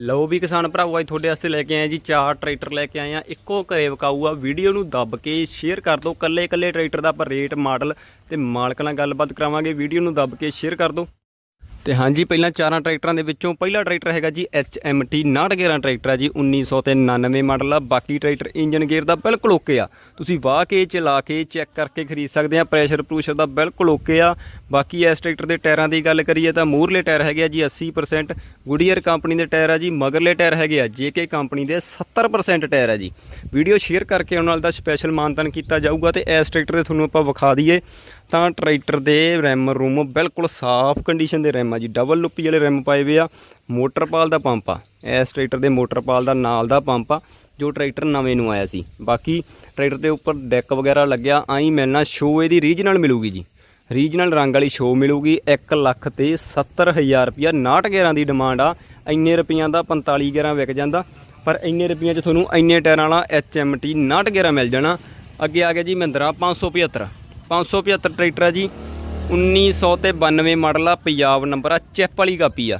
ਲਓ ਵੀ ਕਿਸਾਨ ਭਰਾਵੋ, ਅੱਜ ਤੁਹਾਡੇ ਵਾਸਤੇ ਲੈ ਕੇ ਆਏ ਜੀ ਚਾਰ ਟਰੈਕਟਰ ਲੈ ਕੇ ਆਏ ਆ। ਇੱਕੋ ਘਰੇ ਵਿਕਾਊ ਆ। ਵੀਡੀਓ ਨੂੰ ਦੱਬ ਕੇ ਸ਼ੇਅਰ ਕਰ ਦਿਓ। ਕੱਲੇ ਕੱਲੇ ਟਰੈਕਟਰ ਦਾ ਆਪਾਂ ਰੇਟ ਮਾਡਲ ਤੇ ਮਾਲਕ ਨਾਲ ਗੱਲਬਾਤ ਕਰਾਵਾਂਗੇ। ਵੀਡੀਓ ਨੂੰ ਦੱਬ ਕੇ ਸ਼ੇਅਰ ਕਰ ਦਿਓ। ਤੇ ਹਾਂਜੀ, ਪਹਿਲਾਂ ਚਾਰਾਂ ਟਰੈਕਟਰਾਂ ਦੇ ਵਿੱਚੋਂ ਪਹਿਲਾ ਟਰੈਕਟਰ ਹੈਗਾ ਜੀ HMT 911 ਟਰੈਕਟਰ ਆ ਜੀ 1999 ਮਾਡਲ ਆ। ਬਾਕੀ ਟਰੈਕਟਰ ਇੰਜਨ ਗੇਅਰ ਦਾ ਬਿਲਕੁਲ ਓਕੇ ਆ। ਤੁਸੀਂ ਵਾਹ ਕੇ ਚਲਾ ਕੇ ਚੈੱਕ ਕਰਕੇ ਖਰੀਦ ਸਕਦੇ ਆ, ਪ੍ਰੈਸ਼ਰ ਪ੍ਰੂਸ਼ਰ ਦਾ ਬਿਲਕੁਲ ਓਕੇ ਆ। ਬਾਕੀ ਇਸ ਟਰੈਕਟਰ ਦੇ ਟਾਇਰਾਂ ਦੀ ਗੱਲ ਕਰੀਏ ਤਾਂ ਮੂਹਰਲੇ ਟਾਇਰ ਹੈਗੇ ਆ ਜੀ 80% ਗੁਡੀਅਰ ਕੰਪਨੀ ਦੇ ਟਾਇਰ ਆ ਜੀ, ਮਗਰਲੇ ਟਾਇਰ ਹੈਗੇ ਆ JK ਕੰਪਨੀ ਦੇ 70% ਟਾਇਰ ਆ ਜੀ। ਵੀਡੀਓ ਸ਼ੇਅਰ ਕਰਕੇ ਉਹਨਾਂ ਨਾਲ ਦਾ ਸਪੈਸ਼ਲ ਮਾਨਤਨ ਕੀਤਾ ਜਾਊਗਾ ਤੇ ਇਸ ਟਰੈਕਟਰ ਦੇ ਤੁਹਾਨੂੰ ਆਪਾਂ ਵਿਖਾ ਦਈਏ। ਤਾਂ ਟਰੈਕਟਰ ਦੇ ਰੈਮ ਰੂਮ ਬਿਲਕੁਲ ਸਾਫ਼ ਕੰਡੀਸ਼ਨ ਦੇ ਰੈਮ ਆ ਜੀ। ਡਬਲ ਲੁੱਪੀ ਵਾਲੇ ਰੈਮ ਪਾਏ ਹੋਏ ਆ ਮੋਟਰਪਾਲ ਦਾ ਪੰਪ ਆ। ਇਸ ਟਰੈਕਟਰ ਦੇ ਮੋਟਰਪਾਲ ਦਾ ਨਾਲ ਦਾ ਪੰਪ ਆ, ਜੋ ਟਰੈਕਟਰ ਨਵੇਂ ਨੂੰ ਆਇਆ ਸੀ। ਬਾਕੀ ਟਰੈਕਟਰ ਦੇ ਉੱਪਰ ਡੈਕ ਵਗੈਰਾ ਲੱਗਿਆ, ਆਈ ਮਿਲਣਾ ਸ਼ੋ ਇਹਦੀ ਰੀਜਨਲ ਮਿਲੂਗੀ ਜੀ। ਰੀਜਨਲ ਰੰਗ ਵਾਲੀ ਸ਼ੋ ਮਿਲੂਗੀ 1 ਲੱਖ ਤੇ 70000 ਰੁਪਿਆ 69 ਦੀ ਡਿਮਾਂਡ ਆ, ਇੰਨੇ ਰੁਪਈਆਂ ਦਾ 45 11 ਵਿਕ ਜਾਂਦਾ। ਪਰ ਇੰਨੇ ਰੁਪਈਆਂ 'ਚ ਤੁਹਾਨੂੰ ਇੰਨੇ ਟਾਇਰਾਂ ਵਾਲਾ HMT 69 ਮਿਲ ਜਾਣਾ। ਅੱਗੇ ਆ ਗਿਆ ਜੀ ਮਹਿੰਦਰਾ 575 575 ਟਰੈਕਟਰ ਆ ਜੀ 1900 ਤੇ 92 ਮਾਡਲ ਆ, ਪੰਜਾਬ ਨੰਬਰ ਆ, ਚੈਪ ਵਾਲੀ ਕਾਪੀ ਆ।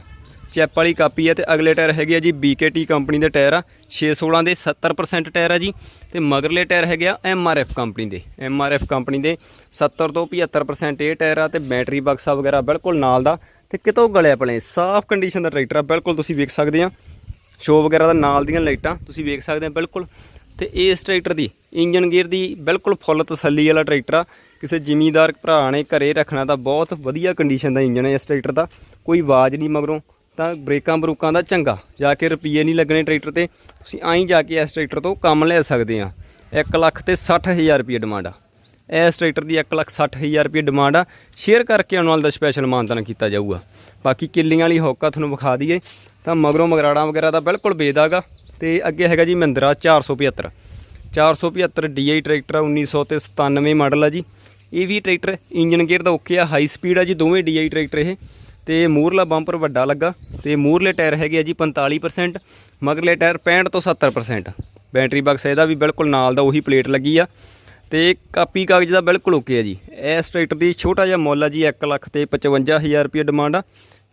ਚੈਪ ਵਾਲੀ ਕਾਪੀ ਆ ਤੇ ਅਗਲੇ ਟਾਇਰ ਹੈਗੇ ਆ ਜੀ BKT ਕੰਪਨੀ ਦੇ ਟਾਇਰ ਆ 616 ਦੇ 70% ਟਾਇਰ ਆ ਜੀ ਤੇ ਮਗਰਲੇ ਟਾਇਰ ਹੈਗੇ ਆ MRF ਕੰਪਨੀ ਦੇ। MRF ਕੰਪਨੀ ਦੇ 70 ਤੋਂ 75% ਇਹ ਟਾਇਰ ਆ ਤੇ ਬੈਟਰੀ ਬਕਸਾ ਵਗੈਰਾ ਬਿਲਕੁਲ ਨਾਲ ਦਾ ਤੇ ਕਿਤੋਂ ਗਲਿਆ ਪਲੇ, ਸਾਫ਼ ਕੰਡੀਸ਼ਨ ਦਾ ਟਰੈਕਟਰ ਆ, ਬਿਲਕੁਲ ਤੁਸੀਂ ਵੇਖ ਸਕਦੇ ਆ। ਸ਼ੋ ਵਗੈਰਾ ਦਾ ਨਾਲ ਦੀਆਂ ਲਾਈਟਾਂ ਤੁਸੀਂ ਵੇਖ ਸਕਦੇ ਆ ਬਿਲਕੁਲ। ਤੇ ਇਸ ਟਰੈਕਟਰ ਦੀ ਇੰਜਨ ਗੇਅਰ ਦੀ ਬਿਲਕੁਲ ਫੁੱਲ ਤਸੱਲੀ ਵਾਲਾ ਟਰੈਕਟਰ ਆ ਕਿਸੇ ਜ਼ਿਮੀਂਦਾਰ ਭਰਾ ਨੇ ਘਰੇ ਰੱਖਣਾ ਤਾਂ ਬਹੁਤ ਵਧੀਆ ਕੰਡੀਸ਼ਨ ਦਾ ਇੰਜਨ ਹੈ ਇਸ ਟਰੈਕਟਰ ਦਾ। ਕੋਈ ਆਵਾਜ਼ ਨਹੀਂ ਮਗਰੋਂ, ਤਾਂ ਬ੍ਰੇਕਾਂ ਬਰੂਕਾਂ ਦਾ ਚੰਗਾ। ਜਾ ਕੇ ਰੁਪਈਏ ਨਹੀਂ ਲੱਗਣੇ ਟਰੈਕਟਰ ਤੇ, ਤੁਸੀਂ ਆਈ ਜਾ ਕੇ ਇਸ ਟਰੈਕਟਰ ਤੋਂ ਕੰਮ ਲੈ ਸਕਦੇ ਆ। 1 ਲੱਖ ਤੇ 60000 ਰੁਪਏ ਡਿਮਾਂਡ ਆ। ਇਸ ਟਰੈਕਟਰ ਦੀ 1 ਲੱਖ 60000 ਰੁਪਏ ਡਿਮਾਂਡ ਆ। ਸ਼ੇਅਰ ਕਰਕੇ ਆਉਣ ਵਾਲ ਦਾ ਸਪੈਸ਼ਲ ਮਾਨਤਨ ਕੀਤਾ ਜਾਊਗਾ। ਬਾਕੀ ਕਿੱਲੀਆਂ ਵਾਲੀ ਹੌਕਾ ਤੁਹਾਨੂੰ ਵਿਖਾ ਦਈਏ। ਤਾਂ ਮਗਰੋਂ ਮਗਰਾੜਾਂ ਵਗੈਰਾ ਦਾ ਬਿਲਕੁਲ ਬੇਦਾਗਾ ਤੇ ਅੱਗੇ ਹੈਗਾ ਜੀ ਮਹਿੰਦਰਾ 475 475 DI ਟਰੈਕਟਰ ਆ 1900 ਤੇ 97 ਮਾਡਲ ਆ ਜੀ। ਇਹ ਵੀ ਟਰੈਕਟਰ ਇੰਜਨ ਗੇਅਰ ਦਾ ਓਕੇ ਆ ਹਾਈ ਸਪੀਡ ਆ ਜੀ, ਦੋਵੇਂ DI ਟਰੈਕਟਰ ਇਹ। ਤੇ ਮੂਰਲਾ ਬੰਪਰ ਵੱਡਾ ਲੱਗਾ, ਤੇ ਮੂਰਲੇ ਟਾਇਰ ਹੈਗੇ ਆ ਜੀ 45% ਮਗਰਲੇ ਟਾਇਰ 65 ਤੋਂ 70% ਬੈਟਰੀ ਬਾਕਸ ਇਹਦਾ ਵੀ ਬਿਲਕੁਲ ਨਾਲ ਦਾ ਉਹੀ ਪਲੇਟ ਲੱਗੀ ਆ। ਤੇ ਕਾਪੀ ਕਾਗਜ਼ ਦਾ ਬਿਲਕੁਲ ਓਕੇ ਆ ਜੀ। ਇਸ ਟਰੈਕਟਰ ਦੀ ਛੋਟਾ ਜਿਹਾ ਮੁੱਲ ਆ ਜੀ 1 ਲੱਖ ਤੇ 55000 ਰੁਪਏ ਡਿਮਾਂਡ ਆ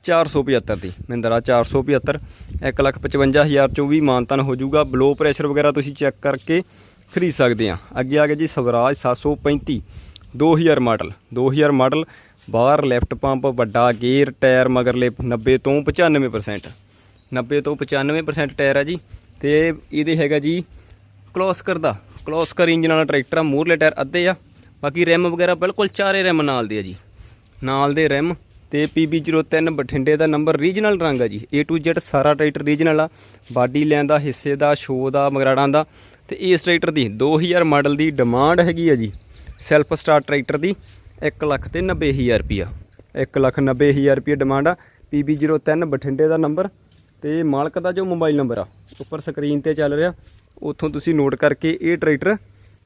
475 ਦੀ। ਮਹਿੰਦਰਾ 475 1 ਲੱਖ 55000 ਚੋਂ ਵੀ ਮਾਨਤਨ ਹੋ ਜਾਊਗਾ। ਬਲੋ ਪ੍ਰੈਸ਼ਰ ਵਗੈਰਾ ਤੁਸੀਂ ਚੈੱਕ ਕਰਕੇ ਖਰੀਦ ਸਕਦੇ ਆ। ਅੱਗੇ ਆ ਗਿਆ ਜੀ ਸਵਰਾਜ 735 2000 ਮਾਡਲ 2000 ਮਾਡਲ, ਬਾਹਰ ਲੈਫਟ ਪੰਪ, ਵੱਡਾ ਗੇਅਰ ਟਾਇਰ ਮਗਰਲੇ 90 ਤੋਂ 95% 90 ਤੋਂ 95% ਟਾਇਰ ਆ ਜੀ। ਤੇ ਇਹਦੇ ਹੈਗਾ ਜੀ ਕਲੋਸਕਰ ਦਾ। ਕਲੋਸਕਰ ਇੰਜਨ ਵਾਲਾ ਟਰੈਕਟਰ ਆ, ਮੂਹਰਲੇ ਟਾਇਰ ਅੱਧੇ ਆ। ਬਾਕੀ ਰਿਮ ਵਗੈਰਾ ਬਿਲਕੁਲ ਚਾਰੇ ਰਿਮ ਨਾਲ ਦੇ ਆ ਜੀ। ਨਾਲ ਦੇ ਰਿਮ। ਤੇ PB03 ਬਠਿੰਡੇ ਦਾ ਨੰਬਰ ਰੀਜਨਲ ਰੰਗ ਆ ਜੀ। A to Z ਸਾਰਾ ਟਰੈਕਟਰ ਰੀਜਨਲ ਆ। ਬਾਡੀ ਲੈਣ ਦਾ, ਹਿੱਸੇ ਦਾ ਸ਼ੋ ਦਾ, ਮਗਰਾੜਾਂ ਦਾ। ਤੇ ਇਸ ਟਰੈਕਟਰ ਦੀ 2000 ਮਾਡਲ ਦੀ ਡਿਮਾਂਡ ਹੈਗੀ ਆ ਜੀ। ਸੈਲਫ ਸਟਾਰਟ ਟਰੈਕਟਰ ਦੀ 1 ਲੱਖ ਤੇ 90000 ਰੁਪਿਆ 1 ਲੱਖ 90000 ਰੁਪਏ ਡਿਮਾਂਡ ਆ। PB03 ਬਠਿੰਡੇ ਦਾ ਨੰਬਰ ਤੇ ਮਾਲਕ ਦਾ ਜੋ ਮੋਬਾਈਲ ਨੰਬਰ ਆ, ਉੱਪਰ ਸਕਰੀਨ ਤੇ ਚੱਲ ਰਿਹਾ। ਉੱਥੋਂ ਤੁਸੀਂ ਨੋਟ ਕਰਕੇ ਇਹ ਟਰੈਕਟਰ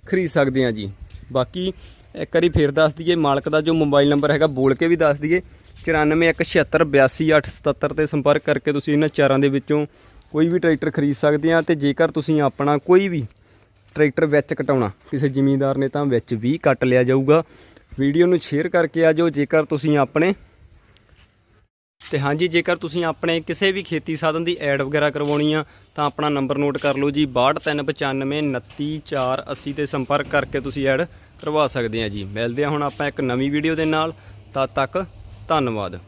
ਖਰੀਦ ਸਕਦੇ ਆ ਜੀ। ਬਾਕੀ ਇੱਕ ਵਾਰੀ ਫੇਰ ਦੱਸ ਦਈਏ, ਮਾਲਕ ਦਾ ਜੋ ਮੋਬਾਈਲ ਨੰਬਰ ਹੈਗਾ, ਬੋਲ ਕੇ ਵੀ ਦੱਸ ਦਈਏ। 9417782877 ਤੇ ਸੰਪਰਕ ਕਰਕੇ ਤੁਸੀਂ ਇਹਨਾਂ ਚਾਰਾਂ ਦੇ ਵਿੱਚੋਂ ਕੋਈ ਵੀ ਟਰੈਕਟਰ ਖਰੀਦ ਸਕਦੇ ਆ ਤੇ ਜੇਕਰ ਤੁਸੀਂ ਆਪਣਾ ਕੋਈ ਵੀ ਟਰੈਕਟਰ ਵਿੱਚ ਕਟਾਉਣਾ। ਕਿਸੇ ਜ਼ਿਮੀਂਦਾਰ ਨੇ ਤਾਂ ਵਿੱਚ ਵੀ ਕੱਟ ਲਿਆ ਜਾਊਗਾ। ਵੀਡੀਓ ਨੂੰ ਸ਼ੇਅਰ ਕਰਕੇ ਆ ਜਾਓ, ਜੇਕਰ ਤੁਸੀਂ ਆਪਣੇ ਤੇ ਹਾਂਜੀ, ਜੇਕਰ ਤੁਸੀਂ ਆਪਣੇ ਕਿਸੇ ਵੀ ਖੇਤੀ ਸਾਧਨ ਦੀ ਐਡ ਵਗੈਰਾ ਕਰਵਾਉਣੀ ਆ, ਤਾਂ ਆਪਣਾ ਨੰਬਰ ਨੋਟ ਕਰ ਲਓ ਜੀ 6295 29480 ਤੇ ਸੰਪਰਕ ਕਰਕੇ ਤੁਸੀਂ ਐਡ ਕਰਵਾ ਸਕਦੇ ਆ ਜੀ। ਮਿਲਦੇ ਆ ਹੁਣ ਆਪਾਂ ਇੱਕ ਨਵੀਂ ਵੀਡੀਓ ਦੇ ਨਾਲ। ਤਦ ਤੱਕ ਧੰਨਵਾਦ।